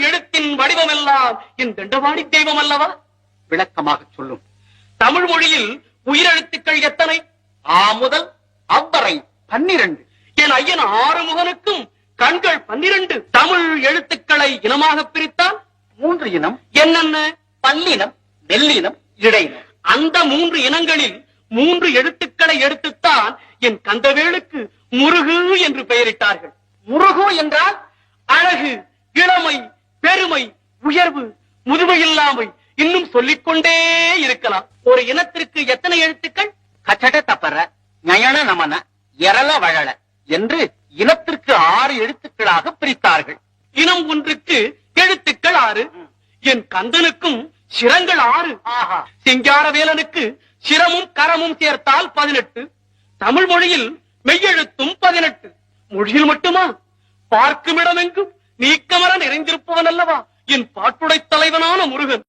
எழுத்தின் வடிவமெல்லாம் என் தண்டவாணி தெய்வம் அல்லவா? விளக்கமாக சொல்லும். தமிழ் மொழியில் உயிரெழுத்துக்கள் எத்தனை? ஆ முதல் அவ்வரை பன்னிரண்டு. என் ஐயன் ஆறுமுகனுக்கும் கண்கள் பன்னிரண்டு. தமிழ் எழுத்துக்களை இனமாக பிரித்தால் மூன்று இனம். என்னென்ன? பல்லினம் மெல்லினம் இடையினம். அந்த மூன்று இனங்களில் மூன்று எழுத்துக்களை எடுத்துத்தான் என் கந்தவேலுக்கு முருகு என்று பெயரிட்டார்கள். முருகு என்றால் அழகு இளமை பெருமை உயர்வு முதுமையில்லாமை இன்னும் சொல்லிக்கொண்டே இருக்கலாம். ஒரு இனத்திற்கு எத்தனை எழுத்துக்கள்? கச்சட தப்பற நயன நமன எரள வழல என்று இனத்திற்கு ஆறு எழுத்துக்களாக பிரித்தார்கள். இனம் ஒன்றுக்கு எழுத்துக்கள் ஆறு. என் கந்தனுக்கும் சிரங்கள் ஆறு. சிங்காரவேலனுக்கு சிரமும் கரமும் சேர்த்தால் பதினெட்டு. தமிழ் மொழியில் மெய்யெழுத்தும் பதினெட்டு. மொழியில் மட்டுமா? பார்க்கும் இடமெங்கும். நீக்கமர நிறைந்திருப்பவன் அல்லவா என் பாட்டுடை தலைவனான முருகன்.